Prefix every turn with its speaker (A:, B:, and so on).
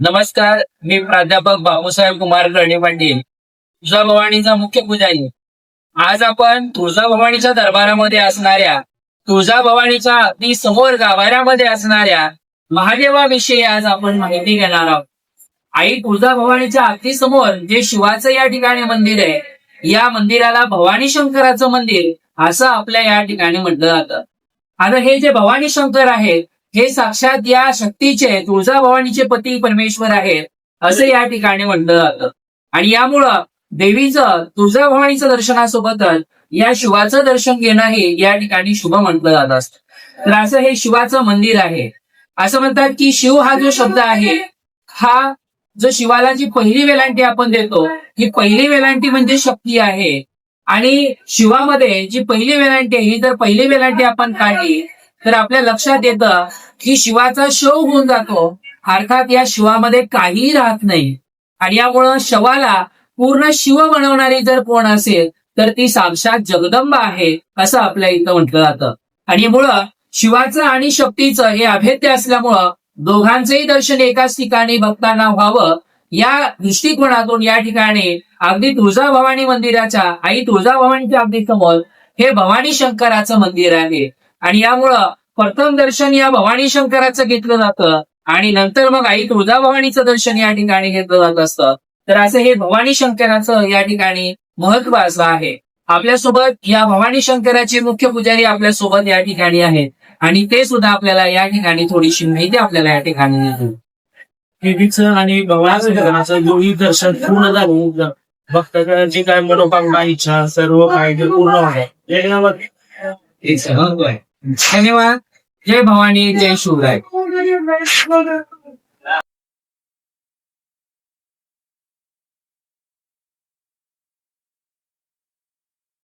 A: नमस्कार मी प्राध्यापक बाबूसाहेब कुमार गणेपांडे तुळजाभवानीचा मुख्य पुजारी. आज आपण तुळजाभवानीच्या दरबारामध्ये असणाऱ्या तुळजाभवानीच्या अगदी समोर गाभाऱ्यामध्ये असणाऱ्या महादेवाविषयी आज आपण माहिती घेणार आहोत. आई तुळजाभवानीच्या अगदी समोर जे शिवाचं या ठिकाणी मंदिर आहे या मंदिराला भवानी शंकराचं मंदिर असं आपल्या या ठिकाणी म्हटलं जातं. आता हे जे भवानी शंकर आहेत हे साक्षात या शक्तीचे तुळजाभवानीचे पती परमेश्वर आहेत असं या ठिकाणी म्हणलं जातं. आणि यामुळं देवीचं तुळजाभवानीचं दर्शनासोबतच या शिवाचं दर्शन घेणंही या ठिकाणी शुभ म्हटलं जात असतं. तर असं हे शिवाचं मंदिर आहे. असं म्हणतात की शिव हा जो शब्द आहे हा जो शिवाला जी पहिली वेलांटी आपण देतो ही पहिली वेलांटी म्हणजे शक्ती आहे. आणि शिवामध्ये जी पहिली वेलांटी आहे ही जर पहिली वेलांटी आपण काढली तर आपल्या लक्षात येतं की शिवाचा शव होऊन जातो. अर्थात या शिवामध्ये काहीही राहत नाही. आणि यामुळं शवाला पूर्ण शिव बनवणारी जर कोण असेल तर ती साक्षात जगदंबा आहे असं आपल्या इथं म्हटलं जातं. आणि मुळं शिवाचं आणि शक्तीचं हे अभेद्य असल्यामुळं दोघांचंही दर्शन एकाच ठिकाणी भक्तांना व्हावं या दृष्टिकोनातून या ठिकाणी अगदी तुळजाभवानी मंदिराच्या आई तुळजाभवानीच्या अगदी समोर हे भवानी शंकराचं मंदिर आहे. आणि यामुळं प्रथम दर्शन या भवानी शंकराचं घेतलं जातं. आणि नंतर मग आई तुळजाभवानीचं दर्शन या ठिकाणी घेतलं जात असतं. तर असं हे भवानी शंकराचं या ठिकाणी महत्त्व असं आहे. आपल्यासोबत या भवानी शंकराचे मुख्य पुजारी आपल्यासोबत या ठिकाणी आहेत. आणि ते सुद्धा आपल्याला या ठिकाणी थोडीशी माहिती आपल्याला या ठिकाणी देतील.
B: देवीचं आणि भगवान शंकराचं दोन्ही दर्शन पूर्ण झालं. भक्ताच्या जे काय मनोकामना इच्छा सर्व ते पूर्ण एकदा
A: धन्यवाद. जय भवानी जय शिवराय.